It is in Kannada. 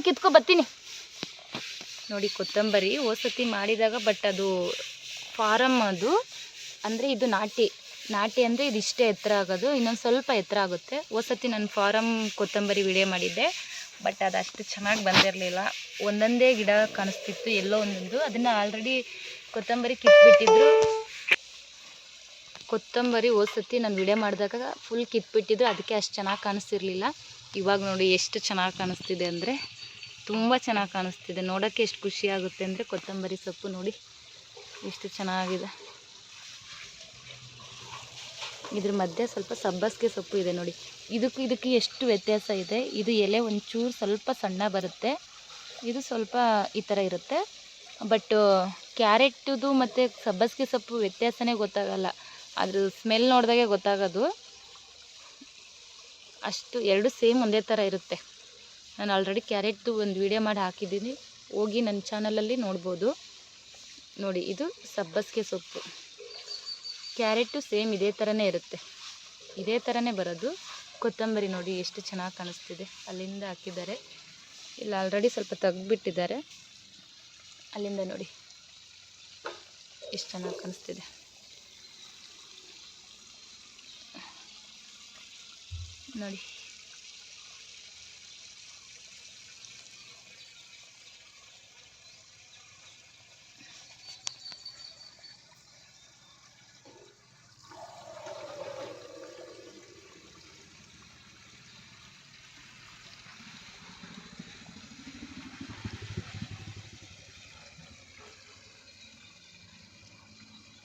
ಕಿತ್ಕೊ ಬರ್ತೀನಿ. ನೋಡಿ ಕೊತ್ತಂಬರಿ ಓಸತಿ ಮಾಡಿದಾಗ ಬಟ್ ಅದು ಫಾರಮ್ ಅದು. ಅಂದರೆ ಇದು ನಾಟಿ. ನಾಟಿ ಅಂದರೆ ಇದು ಇಷ್ಟೇ ಎತ್ತರ ಆಗೋದು. ಇನ್ನೊಂದು ಸ್ವಲ್ಪ ಎತ್ತರ ಆಗುತ್ತೆ. ಓಸತಿ ನಾನು ಫಾರಮ್ ಕೊತ್ತಂಬರಿ ವಿಡಿಯೋ ಮಾಡಿದ್ದೆ. ಬಟ್ ಅದು ಅಷ್ಟು ಚೆನ್ನಾಗಿ ಬಂದಿರಲಿಲ್ಲ. ಒಂದೊಂದೇ ಗಿಡ ಕಾಣಿಸ್ತಿತ್ತು, ಎಲ್ಲೋ ಒಂದೊಂದು. ಅದನ್ನು ಆಲ್ರೆಡಿ ಕೊತ್ತಂಬರಿ ಕಿತ್ಬಿಟ್ಟಿದ್ರು. ಕೊತ್ತಂಬರಿ ಓಸತಿ ನಾನು ವಿಡಿಯೋ ಮಾಡಿದಾಗ ಫುಲ್ ಕಿತ್ಬಿಟ್ಟಿದ್ದು ಅದಕ್ಕೆ ಅಷ್ಟು ಚೆನ್ನಾಗಿ ಕಾಣಿಸ್ತಿರ್ಲಿಲ್ಲ. ಇವಾಗ ನೋಡಿ ಎಷ್ಟು ಚೆನ್ನಾಗಿ ಕಾಣಿಸ್ತಿದೆ ಅಂದರೆ. ತುಂಬ ಚೆನ್ನಾಗಿ ಕಾಣಿಸ್ತಿದೆ. ನೋಡೋಕ್ಕೆ ಎಷ್ಟು ಖುಷಿ ಆಗುತ್ತೆ ಅಂದರೆ ಕೊತ್ತಂಬರಿ ಸೊಪ್ಪು ನೋಡಿ. ಎಷ್ಟು ಚೆನ್ನಾಗಿದೆ. ಇದ್ರ ಮಧ್ಯೆ ಸ್ವಲ್ಪ ಸಬ್ಬಸ್ಗೆ ಸೊಪ್ಪು ಇದೆ ನೋಡಿ. ಇದಕ್ಕೆ ಇದಕ್ಕೆ ಎಷ್ಟು ವ್ಯತ್ಯಾಸ ಇದೆ. ಇದು ಎಲೆ ಒಂಚೂರು ಸ್ವಲ್ಪ ಸಣ್ಣ ಬರುತ್ತೆ. ಇದು ಸ್ವಲ್ಪ ಈ ಥರ ಇರುತ್ತೆ. ಬಟ್ ಕ್ಯಾರೆಟದು ಮತ್ತು ಸಬ್ಬಸಿಗೆ ಸೊಪ್ಪು ವ್ಯತ್ಯಾಸನೇ ಗೊತ್ತಾಗಲ್ಲ. ಅದ್ರ ಸ್ಮೆಲ್ ನೋಡಿದಾಗೆ ಗೊತ್ತಾಗೋದು. ಅಷ್ಟು ಎರಡು ಸೇಮ್ ಒಂದೇ ಥರ ಇರುತ್ತೆ. ನಾನು ಆಲ್ರೆಡಿ ಕ್ಯಾರೆಟ್ದು ಒಂದು ವಿಡಿಯೋ ಮಾಡಿ ಹಾಕಿದ್ದೀನಿ. ಹೋಗಿ ನನ್ನ ಚಾನಲಲ್ಲಿ ನೋಡ್ಬೋದು. ನೋಡಿ, ಇದು ಸಬ್ಬಸಿಗೆ ಸೊಪ್ಪು. ಕ್ಯಾರೆಟು ಸೇಮ್ ಇದೇ ಥರನೇ ಇರುತ್ತೆ. ಇದೇ ಥರನೇ ಬರೋದು. ಕೊತ್ತಂಬರಿ ನೋಡಿ, ಎಷ್ಟು ಚೆನ್ನಾಗಿ ಕಾಣಿಸ್ತಿದೆ. ಅಲ್ಲಿಂದ ಹಾಕಿದ್ದಾರೆ. ಇಲ್ಲಿ ಆಲ್ರೆಡಿ ಸ್ವಲ್ಪ ತೆಗ್ದುಬಿಟ್ಟಿದ್ದಾರೆ. ಅಲ್ಲಿಂದ ನೋಡಿ. ಎಷ್ಟು ಚೆನ್ನಾಗಿ ಕಾಣಿಸ್ತಿದೆ. ನೋಡಿ.